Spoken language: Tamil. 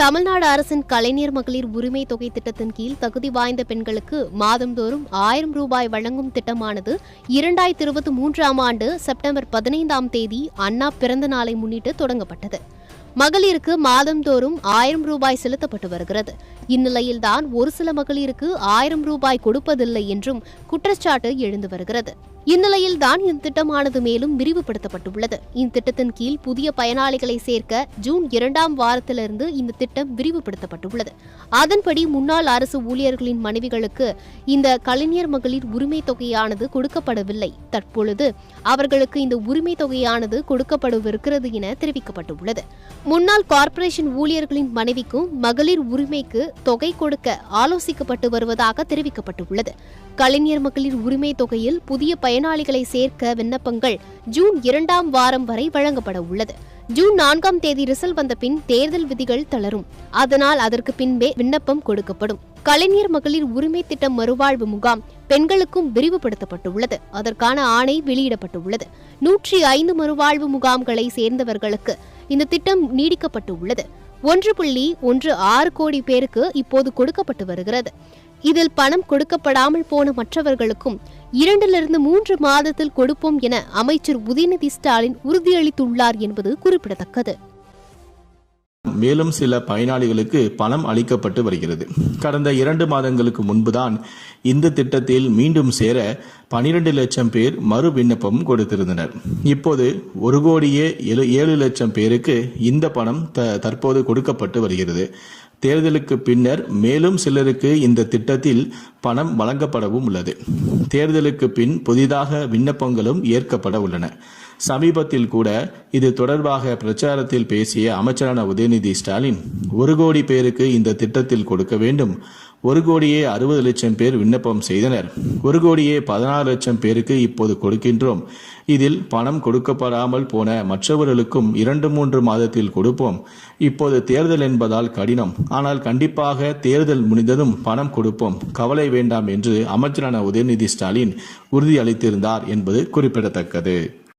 தமிழ்நாடு அரசின் கலைஞர் மகளிர் உரிமை தொகை திட்டத்தின் கீழ் தகுதி வாய்ந்த பெண்களுக்கு மாதந்தோறும் ஆயிரம் ரூபாய் வழங்கும் திட்டமானது இரண்டாயிரத்தி இருபத்தி மூன்றாம் ஆண்டு செப்டம்பர் பதினைந்தாம் தேதி அண்ணா பிறந்த நாளை முன்னிட்டு தொடங்கப்பட்டது. மகளிருக்கு மாதந்தோறும் ஆயிரம் ரூபாய் செலுத்தப்பட்டு வருகிறது. இந்நிலையில்தான் ஒரு சில மகளிருக்கு ஆயிரம் ரூபாய் கொடுப்பதில்லை என்றும் குற்றச்சாட்டு எழுந்து வருகிறது. இந்நிலையில்தான் இத்திட்டமானது மேலும் விரிவுபடுத்தப்பட்டுள்ளது. இத்திட்டத்தின் கீழ் புதிய பயனாளிகளை சேர்க்க ஜூன் இரண்டாம் வாரத்திலிருந்து இந்த திட்டம் விரிவுபடுத்தப்பட்டுள்ளது. அதன்படி முன்னாள் அரசு ஊழியர்களின் மனைவிகளுக்கு இந்த கலைஞர் மகளிர் உரிமை தொகையானது கொடுக்கப்படவில்லை. தற்பொழுது அவர்களுக்கு இந்த உரிமை தொகையானது கொடுக்கப்படவிருக்கிறது என தெரிவிக்கப்பட்டுள்ளது. முன்னாள் கார்ப்பரேஷன் ஊழியர்களின் மனைவிக்கும் மகளிர் உரிமைக்கு தொகை கொடுக்க ஆலோசிக்கப்பட்டு வருவதாக தெரிவிக்கப்பட்டுள்ளது. கலைஞர் மகளிர் உரிமை தொகையில் புதிய பயன் பயனாளிகளை சேர்க்க விண்ணப்பங்கள் ஜூன் இரண்டாம் வாரம் வரை வழங்கப்பட உள்ளது. ஜூன் நான்காம் தேதி ரிசல்ட் வந்த பின் தேர்தல் விதிகள் தளரும். அதனால் அதற்கு பின்பே விண்ணப்பம் கொடுக்கப்படும். கலைஞர் மகளிர் உரிமை திட்டம் மறுவாழ்வு முகாம் பெண்களுக்கும் விரிவுபடுத்தப்பட்டுள்ளது. அதற்கான ஆணை வெளியிடப்பட்டுள்ளது. நூற்றி ஐந்து மறுவாழ்வு முகாம்களை சேர்ந்தவர்களுக்கு இந்த திட்டம் நீடிக்கப்பட்டு உள்ளது ஒன்று புள்ளி ஒன்று ஆறு கோடி பேருக்கு இப்போது கொடுக்கப்பட்டு வருகிறது. இதில் பணம் கொடுக்கப்படாமல் போன மற்றவர்களுக்கும் இரண்டிலிருந்து மூன்று மாதத்தில் கொடுப்போம் என அமைச்சர் உதயநிதி ஸ்டாலின் உறுதியளித்துள்ளார் என்பது குறிப்பிடத்தக்கது. மேலும் சில பயனாளிகளுக்கு பணம் அளிக்கப்பட்டு வருகிறது. கடந்த இரண்டு மாதங்களுக்கு முன்புதான் இந்த திட்டத்தில் மீண்டும் சேர பனிரெண்டு லட்சம் பேர் மறு விண்ணப்பம் கொடுத்திருந்தனர். இப்போது ஒரு கோடியே ஏழு ஏழு லட்சம் பேருக்கு இந்த பணம் த தற்போது கொடுக்கப்பட்டு வருகிறது. தேர்தலுக்கு பின்னர் மேலும் சிலருக்கு இந்த திட்டத்தில் பணம் வழங்கப்படவும் உள்ளது. தேர்தலுக்கு பின் புதிதாக விண்ணப்பங்களும் ஏற்கப்பட உள்ளன. சமீபத்தில் கூட இது தொடர்பாக பிரச்சாரத்தில் பேசிய அமைச்சரான உதயநிதி ஸ்டாலின் ஒரு கோடி பேருக்கு இந்த திட்டத்தில் கொடுக்க வேண்டும் ஒரு கோடியே அறுபது லட்சம் பேர் விண்ணப்பம் செய்தனர். ஒரு கோடியே பதினாறு லட்சம் பேருக்கு இப்போது கொடுக்கின்றோம். இதில் பணம் கொடுக்கப்படாமல் போன மற்றவர்களுக்கும் இரண்டு மூன்று மாதத்தில் கொடுப்போம். இப்போது தேர்தல் என்பதால் கடினம். ஆனால் கண்டிப்பாக தேர்தல் முடிந்ததும் பணம் கொடுப்போம். கவலை வேண்டாம் என்று அமைச்சரான உதயநிதி ஸ்டாலின் உறுதியளித்திருந்தார் என்பது குறிப்பிடத்தக்கது.